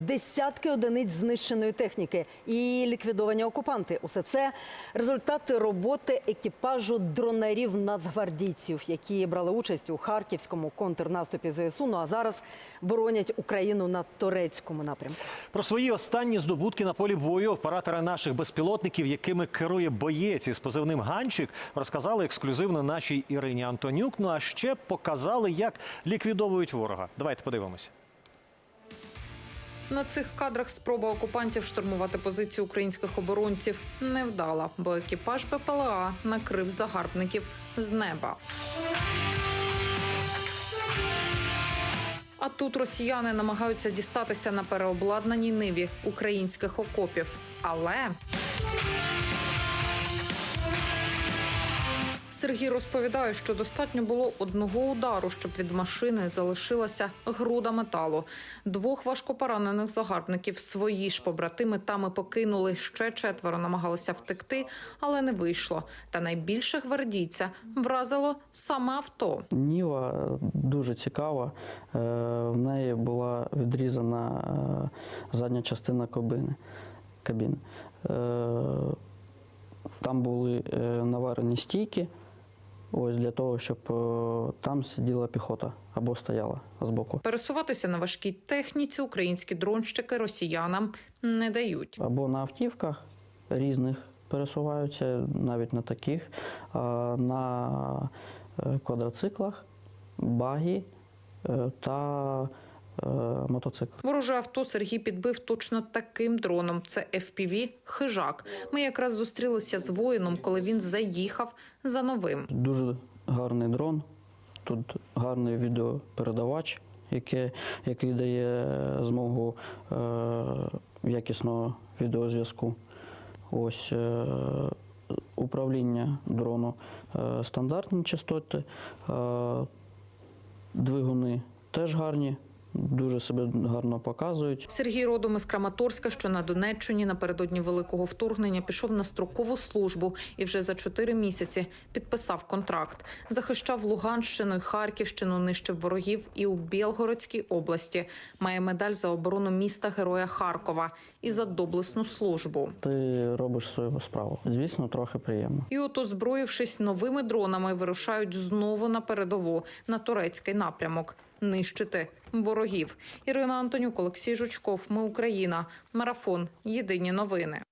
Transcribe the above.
Десятки одиниць знищеної техніки і ліквідовані окупанти. Усе це результати роботи екіпажу дронарів нацгвардійців, які брали участь у харківському контрнаступі ЗСУ. Ну а зараз боронять Україну на турецькому напрямку. Про свої останні здобутки на полі бою оператори наших безпілотників, якими керує боєць із позивним Ганчик, розказали ексклюзивно нашій Ірині Антонюк. Ну а ще показали, як ліквідовують ворога. Давайте подивимося. На цих кадрах спроба окупантів штурмувати позиції українських оборонців не вдала, бо екіпаж БПЛА накрив загарбників з неба. А тут росіяни намагаються дістатися на переобладнаній ниві українських окопів. Але Сергій розповідає, що достатньо було одного удару, щоб від машини залишилася груда металу. Двох важкопоранених загарбників свої ж побратими там покинули. Ще четверо намагалися втекти, але не вийшло. Та найбільше гвардійця вразило саме авто. Ніва е, дуже цікава. Е, В неї була відрізана е, задня частина кабини. кабіни. Е, Там були наварені стійки, ось для того, щоб е, там сиділа піхота або стояла збоку. Пересуватися на важкій техніці українські дронщики росіянам не дають. Або на автівках різних пересуваються, навіть на таких, на е, квадроциклах, багі е, та мотоцикл. Вороже авто Сергій підбив точно таким дроном. Це FPV «Хижак». Ми якраз зустрілися з воїном, коли він заїхав за новим. Дуже гарний дрон. Тут гарний відеопередавач, який, який дає змогу е, якісного відеозв'язку. Ось е, управління дрону е, стандартні частоти, е, двигуни теж гарні, дуже себе гарно показують. Сергій родом із Краматорська, що на Донеччині напередодні великого вторгнення пішов на строкову службу і вже за чотири місяці підписав контракт. Захищав Луганщину і Харківщину, нищив ворогів і у Білгородській області. Має медаль за оборону міста Героя Харкова і за доблесну службу. Ти робиш свою справу. Звісно, трохи приємно. І от, озброївшись новими дронами, вирушають знову на передову на турецький напрямок. Нищити ворогів. Ірина Антонюк, Олексій Жучков. Ми Україна. Марафон. Єдині новини.